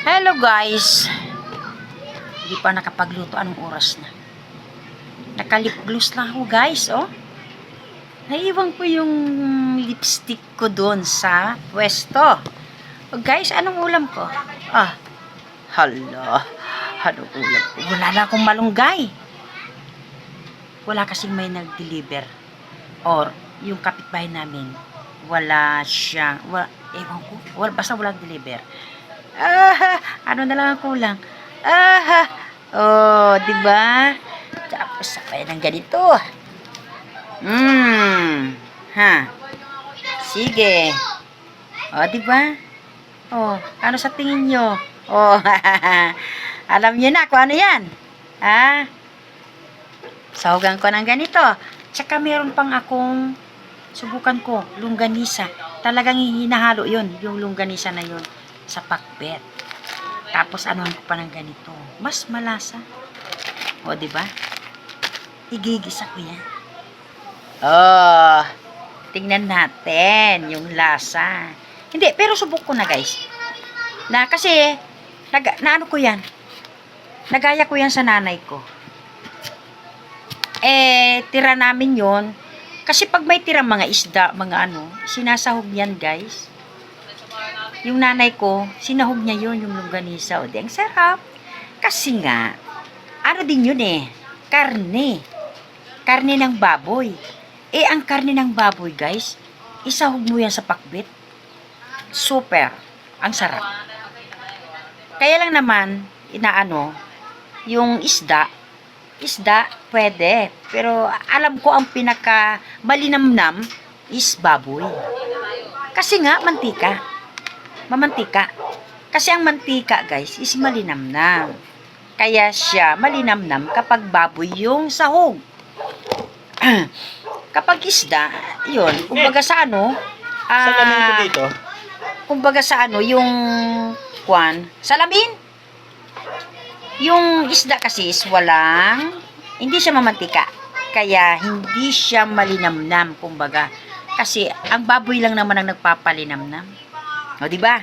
Hello guys. Hindi pa nakapagluto anong oras na. Nakalip gloss lang ako guys, oh. Naiwan ko yung lipstick ko doon sa pwesto. Oh, guys, anong ulam ko? Ah, hala. Anong ulam ko? Wala na akong malunggay. Wala kasing may nag-deliver. Or, yung kapitbahay namin, wala siyang, wala, ewan ko, wala, basta walang deliver. Ah, ano na lang ang kulang? Ah, oh, di ba? Tapos sabay ng ganito. Hmm, ha. Sige. Oh, di ba? Oh, ano sa tingin nyo? Oh, alam nyo na kung ano yan. Ha? Sahugan ko ng ganito. Tsaka meron pang akong subukan ko, lungganisa. Talagang hinahalo yun, yung lungganisa na yun sa pakbet. Tapos anuhan ko pa ng ganito. Mas malasa. O, di ba? Igigisa ko yan. Oh, tingnan natin yung lasa. Hindi, pero subok ko na guys. Na kasi, nag, na ano ko yan? Nagaya ko yan sa nanay ko. Eh, tira namin yon Kasi pag may tira mga isda, mga ano, sinasahog yan guys. Yung nanay ko, sinahog niya yun, yung longganisa. O, di, ang sarap. Kasi nga, ano din yun eh, karne. Karne ng baboy. Eh, ang karne ng baboy, guys, isahog mo yan sa pakbit. Super. Ang sarap. Kaya lang naman, inaano, yung isda, isda, pwede. Pero alam ko ang pinaka malinamnam is baboy. Kasi nga, mantika. Mamantika. Kasi ang mantika, guys, is malinamnam. Kaya siya malinamnam kapag baboy yung sahog. kapag isda, yun, kumbaga sa ano, Salamin ko ah, dito. kumbaga sa ano, yung kwan, salamin. Yung isda kasi is walang, hindi siya mamantika. Kaya hindi siya malinamnam, kumbaga. Kasi ang baboy lang naman ang nagpapalinamnam. O, di ba?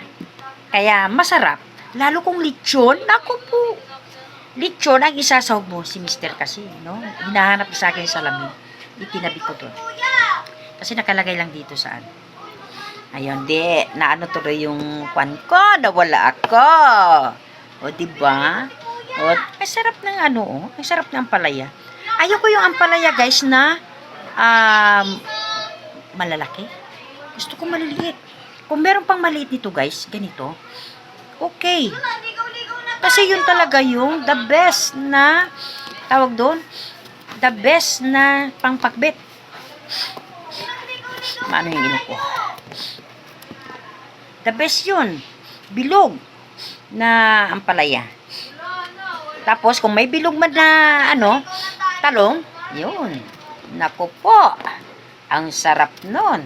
Kaya masarap. Lalo kung lechon, naku po. Lechon ang isasahog mo si Mister kasi, no? Hinahanap sa akin yung salamin. Itinabi ko doon. Kasi nakalagay lang dito saan. Ayun, di. Naano tuloy yung kwan ko. Nawala ako. O, di ba? O, ang sarap ng ano, oh. Ang sarap ng ampalaya. Ayoko yung ampalaya, guys, na um, malalaki. Gusto ko maliliit. Kung meron pang maliit nito, guys, ganito, okay. Kasi yun talaga yung the best na, tawag doon, the best na pangpakbet. Maano yung ino ko? The best yun. Bilog na ampalaya. Tapos, kung may bilog man na, ano, talong, yun. Naku po. Ang sarap nun.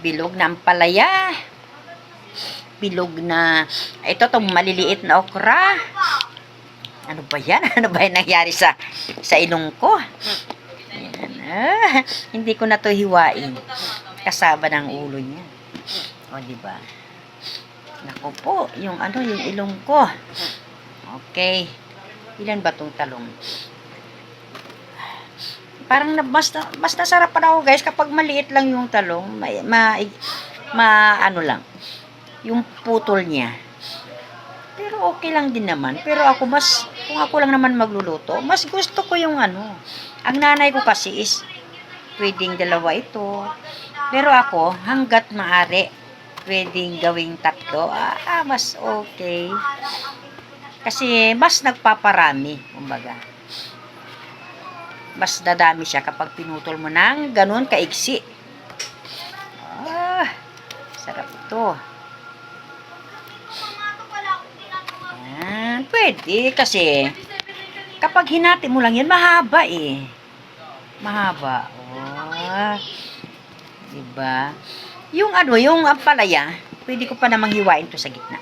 Bilog na ampalaya. Bilog na, ito tong maliliit na okra. Ano ba yan? Ano ba yung nangyari sa, sa inong ko? Yan. Ah, hindi ko na to hiwain. Kasaba ng ulo niya. O, di ba? Nako po, yung ano, yung ilong ko. Okay. Ilan ba tong talong? Parang na, mas nasarap pa ako guys kapag maliit lang yung talong. Ma, ma, ma ano lang. Yung putol niya. Pero okay lang din naman. Pero ako mas, kung ako lang naman magluluto, mas gusto ko yung ano. Ang nanay ko kasi is, pwedeng dalawa ito. Pero ako, hanggat maari, pwedeng gawing tatlo. Ah, mas okay. Kasi mas nagpaparami, kumbaga. Mas dadami siya kapag pinutol mo ng ganun kaiksi. Ah, sarap ito. Yan, pwede kasi kapag hinati mo lang yan, mahaba eh. Mahaba. Oh. Diba? Yung ano, yung ampalaya, pwede ko pa namang hiwain to sa gitna.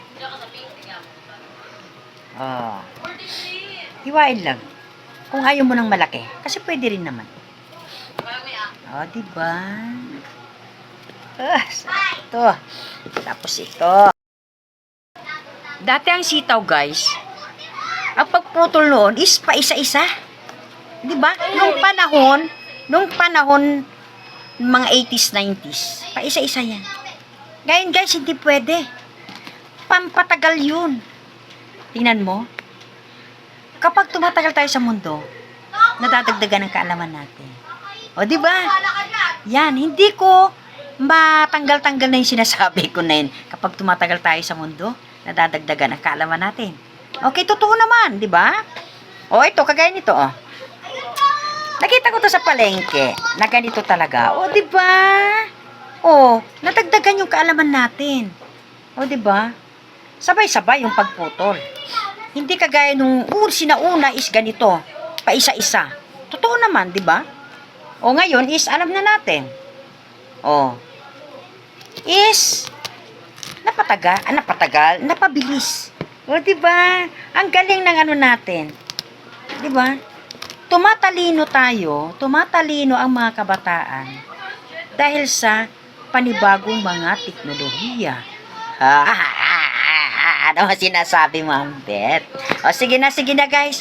Oh. Hiwain lang. Kung ayaw mo ng malaki. Kasi pwede rin naman. Oh, diba? Ah, sarap ito. Tapos ito. Dati ang sitaw, guys, ang pagputol noon is pa isa-isa. Di ba? Nung panahon, nung panahon, mga 80s, 90s, pa isa-isa yan. Ngayon, guys, hindi pwede. Pampatagal yun. Tingnan mo. Kapag tumatagal tayo sa mundo, nadadagdagan ang kaalaman natin. O, di ba? Yan, hindi ko matanggal-tanggal na yung sinasabi ko na yun. Kapag tumatagal tayo sa mundo, nadadagdagan ang kaalaman natin. Okay, totoo naman, di ba? O, ito, kagaya nito, oh. Nakita ko to sa palengke, na ganito talaga. O, di ba? O, nadagdagan yung kaalaman natin. O, di ba? Sabay-sabay yung pagputol. Hindi kagaya nung uh, sinauna is ganito, pa isa-isa. Totoo naman, di ba? O ngayon is alam na natin. O. Is napataga, ah, napatagal, napabilis. O di ba? Ang galing ng ano natin. Di ba? Tumatalino tayo, tumatalino ang mga kabataan dahil sa panibagong mga teknolohiya. Ano sinasabi mo, Ang Bet? O sige na, sige na guys.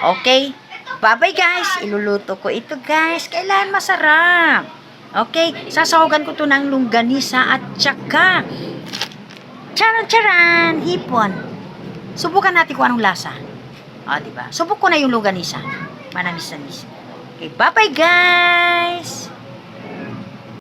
Okay? Bye-bye guys. Iluluto ko ito guys. Kailan masarap. Okay? Sasawagan ko to ng longganisa at tsaka charan-charan, hipon. Subukan natin kung anong lasa. O, diba? Subok ko na yung longganisa. Manamis-namis. Okay, bye-bye guys!